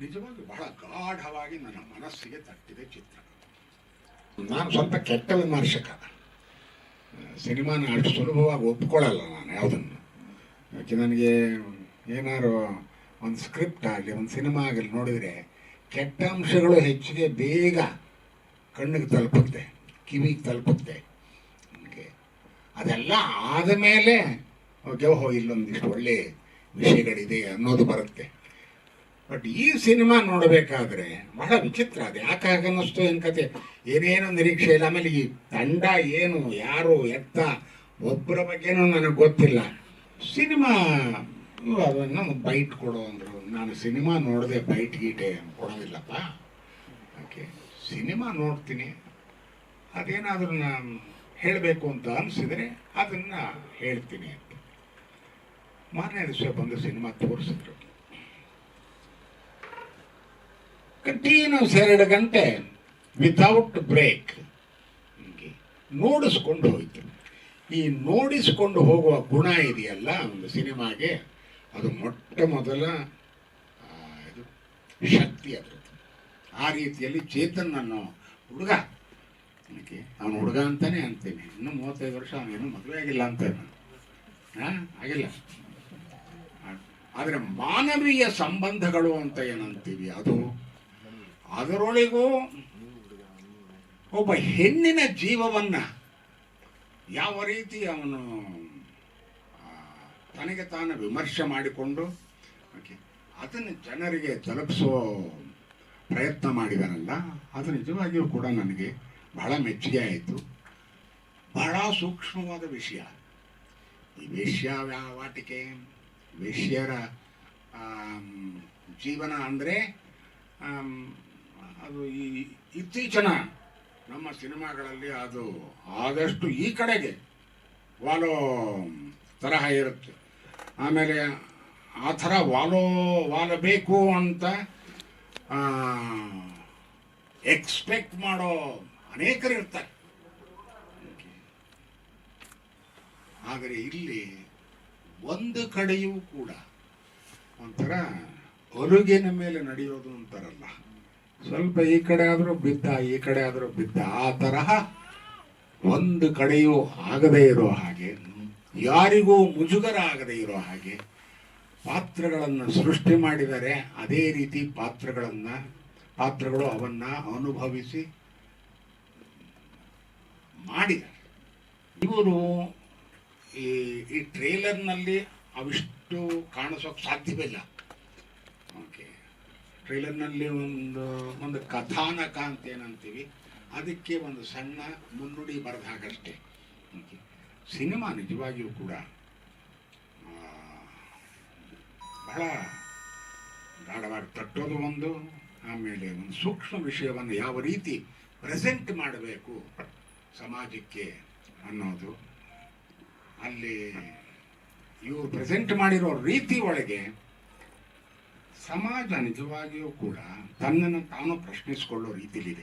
ನಿಜವಾಗಿ ಬಹಳ ಗಾಢವಾಗಿ ನನ್ನ ಮನಸ್ಸಿಗೆ ತಟ್ಟಿದೆ ಚಿತ್ರ. ನಾನು ಸ್ವಲ್ಪ ಕೆಟ್ಟ ವಿಮರ್ಶಕ. ಸಿನಿಮಾನ ಅಷ್ಟು ಸುಲಭವಾಗಿ ಒಪ್ಕೊಳ್ಳಲ್ಲ ನಾನು ಯಾವುದನ್ನು. ಯಾಕೆ ನನಗೆ ಏನಾರು ಒಂದು ಸ್ಕ್ರಿಪ್ಟ್ ಆಗಲಿ, ಒಂದು ಸಿನಿಮಾ ಆಗಲಿ ನೋಡಿದರೆ ಕೆಟ್ಟ ಅಂಶಗಳು ಹೆಚ್ಚಿಗೆ ಬೇಗ ಕಣ್ಣಿಗೆ ತಲುಪುತ್ತೆ, ಕಿವಿಗೆ ತಲುಪುತ್ತೆ. ನನಗೆ ಅದೆಲ್ಲ ಆದ ಮೇಲೆ ಓಕೆ ಓಹೋ, ಇಲ್ಲೊಂದಿಷ್ಟು ಒಳ್ಳೆ ವಿಷಯಗಳಿದೆ ಅನ್ನೋದು ಬರುತ್ತೆ. ಬಟ್ ಈ ಸಿನಿಮಾ ನೋಡಬೇಕಾದ್ರೆ ಬಹಳ ವಿಚಿತ್ರ ಅದು. ಯಾಕೆ ಹಾಗನ್ನಿಸ್ತು ಏನು ಕತೆ ಏನೇನು ನಿರೀಕ್ಷೆ ಇಲ್ಲ. ಆಮೇಲೆ ಈ ತಂಡ ಏನು, ಯಾರು ಎತ್ತ ಒಬ್ಬರ ಬಗ್ಗೆನೂ ನನಗೆ ಗೊತ್ತಿಲ್ಲ. ಸಿನಿಮಾ ಅದನ್ನು ಬೈಟ್ ಕೊಡು ಅಂದರು. ನಾನು ಸಿನಿಮಾ ನೋಡದೆ ಬೈಟ್ ಗೀಟೆ ಕೊಡೋದಿಲ್ಲಪ್ಪ. ಓಕೆ, ಸಿನಿಮಾ ನೋಡ್ತೀನಿ. ಅದೇನಾದರೂ ನಾನು ಹೇಳಬೇಕು ಅಂತ ಅನಿಸಿದರೆ ಅದನ್ನು ಹೇಳ್ತೀನಿ ಅಂತ. ಮಾರನೇ ದಿವಸ ಬಂದು ಸಿನಿಮಾ ತೋರಿಸಿದ್ರು. ಕಂಟಿನ್ಯೂಸ್ ಎರಡು ಗಂಟೆ ವಿತೌಟ್ ಬ್ರೇಕ್ ನೋಡಿಸ್ಕೊಂಡು ಹೋಯ್ತು. ಈ ನೋಡಿಸ್ಕೊಂಡು ಹೋಗುವ ಗುಣ ಇದೆಯಲ್ಲ ಒಂದು ಸಿನಿಮಾಗೆ, ಅದು ಮೊಟ್ಟ ಮೊದಲ ಇದು ಶಕ್ತಿ ಅದರದ್ದು ಆ ರೀತಿಯಲ್ಲಿ ಚೇತನ್ ಅನ್ನೋ ಹುಡುಗ ನನಗೆ ಅವನು ಹುಡುಗ ಅಂತಾನೆ ಅಂತೀನಿ. ಇನ್ನೂ ಮೂವತ್ತೈದು ವರ್ಷ ಅವನೇನು ಮದುವೆ ಆಗಿಲ್ಲ ಅಂತ ಹಾಂ ಆಗಿಲ್ಲ. ಆದರೆ ಮಾನವೀಯ ಸಂಬಂಧಗಳು ಅಂತ ಏನಂತೀವಿ ಅದು? ಅದರೊಳಗೂ ಒಬ್ಬ ಹೆಣ್ಣಿನ ಜೀವವನ್ನ ಯಾವ ರೀತಿ ಅವನು ತನಗೆ ತಾನು ವಿಮರ್ಶೆ ಮಾಡಿಕೊಂಡು ಅದನ್ನು ಜನರಿಗೆ ತಲುಪಿಸೋ ಪ್ರಯತ್ನ ಮಾಡಿದಾರಲ್ಲ ಅದು ನಿಜವಾಗಿಯೂ ಕೂಡ ನನಗೆ ಬಹಳ ಮೆಚ್ಚುಗೆ ಆಯಿತು. ಬಹಳ ಸೂಕ್ಷ್ಮವಾದ ವಿಷಯ. ಈ ವ್ಯಾ- ವಾಟಿಕೆ ವೇಶ್ಯರ ಜೀವನ ಅಂದರೆ ಅದು ಈ ಇತ್ತೀಚಿನ ನಮ್ಮ ಸಿನಿಮಾಗಳಲ್ಲಿ ಅದು ಆದಷ್ಟು ಈ ಕಡೆಗೆ ವಾಲೋ ತರಹ ಇರುತ್ತೆ. ಆಮೇಲೆ ಆ ಥರ ವಾಲೋ ವಾಲಬೇಕು ಅಂತ ಎಕ್ಸ್ಪೆಕ್ಟ್ ಮಾಡೋ ಅನೇಕರು ಇರ್ತಾರೆ. ಆದರೆ ಇಲ್ಲಿ ಒಂದು ಕಡೆಯೂ ಕೂಡ ಒಂಥರ ಅರುಗಿನ ಮೇಲೆ ನಡೆಯೋದು ಅಂತಾರಲ್ಲ. ಸ್ವಲ್ಪ ಈ ಕಡೆ ಆದರೂ ಬಿದ್ದ, ಈ ಕಡೆ ಆದರೂ ಬಿದ್ದ, ಆ ತರಹ ಒಂದು ಕಡೆಯೂ ಆಗದೇ ಇರೋ ಹಾಗೆ, ಯಾರಿಗೂ ಮುಜುಗರ ಆಗದೇ ಇರೋ ಹಾಗೆ ಪಾತ್ರಗಳನ್ನು ಸೃಷ್ಟಿ ಮಾಡಿದರೆ ಅದೇ ರೀತಿ ಪಾತ್ರಗಳನ್ನು, ಪಾತ್ರಗಳು ಅವನ್ನ ಅನುಭವಿಸಿ ಮಾಡಿದ್ದಾರೆ ಇವರು ಈ ಈ ಟ್ರೇಲರ್ನಲ್ಲಿ ಅವಿಷ್ಟು ಕಾಣಿಸೋಕೆ ಸಾಧ್ಯವಿಲ್ಲ. ಟ್ರೇಲರ್ನಲ್ಲಿ ಒಂದು ಒಂದು ಕಥಾನಕ ಅಂತ ಏನಂತೀವಿ ಅದಕ್ಕೆ ಒಂದು ಸಣ್ಣ ಮುನ್ನುಡಿ ಬರೆದ ಹಾಗಷ್ಟೇ ಸಿನಿಮಾ ನಿಜವಾಗಿಯೂ ಕೂಡ ಬಹಳ ಗಾಢವಾಗಿ ತಟ್ಟೋದು ಒಂದು, ಆಮೇಲೆ ಒಂದು ಸೂಕ್ಷ್ಮ ವಿಷಯವನ್ನು ಯಾವ ರೀತಿ ಪ್ರೆಸೆಂಟ್ ಮಾಡಬೇಕು ಸಮಾಜಕ್ಕೆ ಅನ್ನೋದು. ಅಲ್ಲಿ ಇವರು ಪ್ರೆಸೆಂಟ್ ಮಾಡಿರೋ ರೀತಿ ಒಳಗೆ ಸಮಾಜ ನಿಜವಾಗಿಯೂ ಕೂಡ ತನ್ನನ್ನು ತಾನು ಪ್ರಶ್ನಿಸಿಕೊಳ್ಳೋ ರೀತಿಲಿದೆ